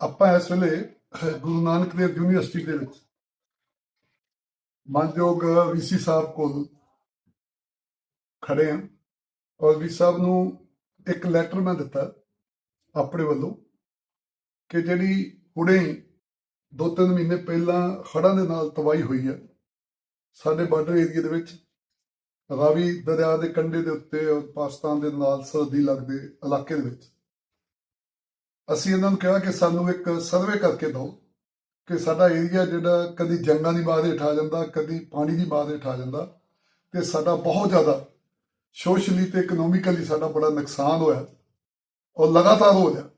ਆਪਾਂ ਇਸ ਵੇਲੇ ਗੁਰੂ ਨਾਨਕ ਦੇਵ ਯੂਨੀਵਰਸਿਟੀ ਦੇ ਵਿੱਚ ਮਾਨਯੋਗ ਵੀਸੀ ਸਾਹਿਬ ਕੋਲ ਖੜੇ ਹਾਂ ਔਰ ਵੀ ਸਾਹਿਬ ਨੂੰ ਇੱਕ ਲੈਟਰ ਮੈਂ ਦਿੱਤਾ ਆਪਣੇ ਵੱਲੋਂ ਕਿ ਜਿਹੜੀ ਹੁਣੇ ਦੋ ਤਿੰਨ ਮਹੀਨੇ ਪਹਿਲਾਂ ਹੜ੍ਹਾਂ ਦੇ ਨਾਲ ਤਬਾਹੀ ਹੋਈ ਹੈ, ਸਾਡੇ ਬਾਰਡਰ ਏਰੀਆ ਦੇ ਵਿੱਚ, ਰਾਵੀ ਦਰਿਆ ਦੇ ਕੰਢੇ ਦੇ ਉੱਤੇ ਔਰ ਪਾਕਿਸਤਾਨ ਦੇ ਨਾਲ ਸਰਹੱਦੀ ਲੱਗਦੇ ਇਲਾਕੇ ਦੇ ਵਿੱਚ। ਅਸੀਂ ਇਹਨਾਂ ਨੂੰ ਕਿਹਾ ਕਿ ਸਾਨੂੰ ਇੱਕ ਸਰਵੇ ਕਰਕੇ ਦਿਓ ਕਿ ਸਾਡਾ ਏਰੀਆ ਜਿਹੜਾ ਕਦੀ ਜੰਗਾਂ ਦੀ ਬਾਦ ਹੇਠ ਆ ਜਾਂਦਾ, ਕਦੀ ਪਾਣੀ ਦੀ ਬਾਦ ਹੇਠ ਆ ਜਾਂਦਾ ਤੇ ਸਾਡਾ ਬਹੁਤ ਜ਼ਿਆਦਾ ਸੋਸ਼ਲੀ ਤੇ ਇਕਨੋਮਿਕਲੀ ਸਾਡਾ ਬੜਾ ਨੁਕਸਾਨ ਹੋਇਆ ਔਰ ਲਗਾਤਾਰ ਹੋ ਰਿਹਾ।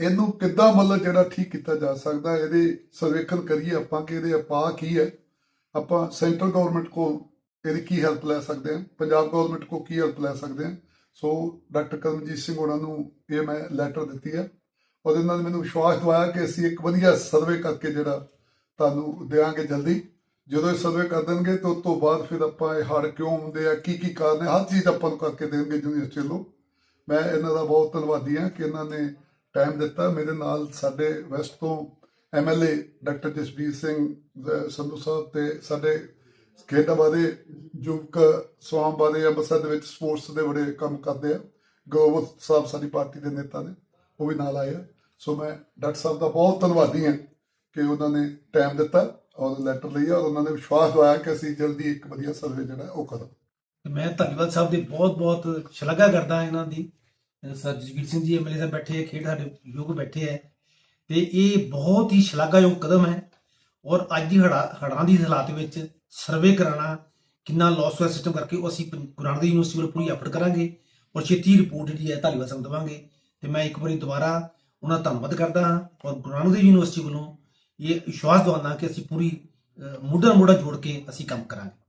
ਇਹਨੂੰ ਕਿੱਦਾਂ ਮਤਲਬ ਜਿਹੜਾ ਠੀਕ ਕੀਤਾ ਜਾ ਸਕਦਾ, ਇਹਦੇ ਸਰਵੇਖਣ ਕਰੀਏ ਆਪਾਂ ਕਿ ਇਹਦੇ ਉਪਾਅ ਕੀ ਹੈ। ਆਪਾਂ ਸੈਂਟਰਲ ਗਵਰਨਮੈਂਟ ਕੋਲ ਇਹਦੀ ਕੀ ਹੈਲਪ ਲੈ ਸਕਦੇ ਹਾਂ, ਪੰਜਾਬ ਗਵਰਨਮੈਂਟ ਕੋਲ ਕੀ ਹੈਲਪ ਲੈ ਸਕਦੇ ਹਾਂ। ਸੋ ਡਾਕਟਰ ਕਰਮਜੀਤ ਸਿੰਘ ਉਹਨਾਂ ਨੂੰ ਇਹ ਮੈਂ ਲੈਟਰ ਦਿੱਤੀ ਹੈ। ਉਹਦੇ ਨਾਲ ਮੈਨੂੰ ਵਿਸ਼ਵਾਸ ਦਿਵਾਇਆ ਕਿ ਅਸੀਂ ਇੱਕ ਵਧੀਆ ਸਰਵੇ ਕਰਕੇ ਜਿਹੜਾ ਤੁਹਾਨੂੰ ਦੇਵਾਂਗੇ ਜਲਦੀ। ਜਦੋਂ ਇਹ ਸਰਵੇ ਕਰ ਦੇਣਗੇ ਤਾਂ ਉਸ ਤੋਂ ਬਾਅਦ ਫਿਰ ਆਪਾਂ ਇਹ ਹੜ ਕਿਉਂ ਹੁੰਦੇ ਆ, ਕੀ ਕੀ ਕਾਰਨ ਹੈ, ਹਰ ਚੀਜ਼ ਆਪਾਂ ਨੂੰ ਕਰਕੇ ਦੇਣਗੇ ਯੂਨੀਵਰਸਿਟੀ ਵੱਲੋਂ ਮੈਂ ਇਹਨਾਂ ਦਾ ਬਹੁਤ ਧੰਨਵਾਦੀ ਹਾਂ ਕਿ ਇਹਨਾਂ ਨੇ ਟਾਈਮ ਦਿੱਤਾ। ਮੇਰੇ ਨਾਲ ਸਾਡੇ ਵੈਸਟ ਤੋਂ ਐਮਐਲਏ ਡਾਕਟਰ ਜਸਬੀਰ ਸਿੰਘ ਸੰਧੂ ਸਾਹਿਬ ਤੇ ਸਾਡੇ ਖੇਡਾਂ ਬਾਰੇ ਯੁਵਕ ਸਵਾਮ ਬਾਰੇ ਅੰਮ੍ਰਿਤਸਰ ਦੇ ਵਿੱਚ ਸਪੋਰਟਸ ਦੇ ਬੜੇ ਕੰਮ ਕਰਦੇ ਆ। ਗੋਬਰ ਸਾਹਿਬ ਸਾਡੀ ਪਾਰਟੀ ਦੇ ਨੇਤਾ ਨੇ, ਉਹ ਵੀ ਨਾਲ ਆਏ ਆ। ਸੋ ਮੈਂ ਡਾਕਟਰ ਸਾਹਿਬ ਦਾ ਬਹੁਤ ਧੰਨਵਾਦੀ ਹਾਂ ਕਿ ਉਹਨਾਂ ਨੇ ਟਾਈਮ ਦਿੱਤਾ ਔਰ ਲੈਟਰ ਲਈ ਔਰ ਉਹਨਾਂ ਨੇ ਵਿਸ਼ਵਾਸ ਦਿਵਾਇਆ ਕਿ ਅਸੀਂ ਜਲਦੀ ਇੱਕ ਵਧੀਆ ਸਰਵੇ ਜਿਹੜਾ ਉਹ ਕਰਾਂਗੇ। ਮੈਂ ਧੰਨਵਾਦ ਸਾਹਿਬ ਦੀ ਬਹੁਤ ਬਹੁਤ ਸ਼ਲਾਘਾ ਕਰਦਾ ਇਹਨਾਂ ਦੀ। ਸਰ ਜਸਵੀਰ ਸਿੰਘ ਜੀ ਐਮਐਲਏ ਸਾਹਿਬ ਬੈਠੇ ਹੈ ਖੇਡ ਸਾਡੇ ਯੁੱਗ ਬੈਠੇ ਹੈ ਤੇ ਇਹ ਬਹੁਤ ਹੀ ਸ਼ਲਾਘਾਯੋਗ ਕਦਮ ਹੈ ਔਰ ਅੱਜ ਦੀ ਹੜਾ ਹੜਾਂ ਦੀ ਹਾਲਾਤ ਵਿੱਚ ਸਰਵੇ ਕਰਾਉਣਾ ਕਿੰਨਾ ਲਾਸ ਹੋਇਆ ਸਿਸਟਮ ਕਰਕੇ, ਉਹ ਅਸੀਂ ਪੰ- ਗੁਰੂ ਨਾਨਕ ਦੇਵ ਯੂਨੀਵਰਸਿਟੀ ਵੱਲੋਂ ਪੂਰੀ ਐਫਰਟ ਕਰਾਂਗੇ ਔਰ ਛੇਤੀ ਰਿਪੋਰਟ ਜਿਹੜੀ ਹੈ ਧਾਲੀਵਾਲ ਸਾਹਿਬ ਨੂੰ ਦੇਵਾਂਗੇ। ਤੇ ਮੈਂ ਇੱਕ ਵਾਰੀ ਦੁਬਾਰਾ ਉਹਨਾਂ ਦਾ ਧੰਨਵਾਦ ਕਰਦਾ ਹਾਂ ਔਰ ਗੁਰੂ ਨਾਨਕ ਦੇਵ ਯੂਨੀਵਰਸਿਟੀ ਵੱਲੋਂ ਇਹ ਵਿਸ਼ਵਾਸ ਦਵਾਉਂਦਾ ਕਿ ਅਸੀਂ ਪੂਰੀ ਮੁੱਢਾ ਮੋਢਾ ਜੋੜ ਕੇ ਅਸੀਂ ਕੰਮ ਕਰਾਂਗੇ।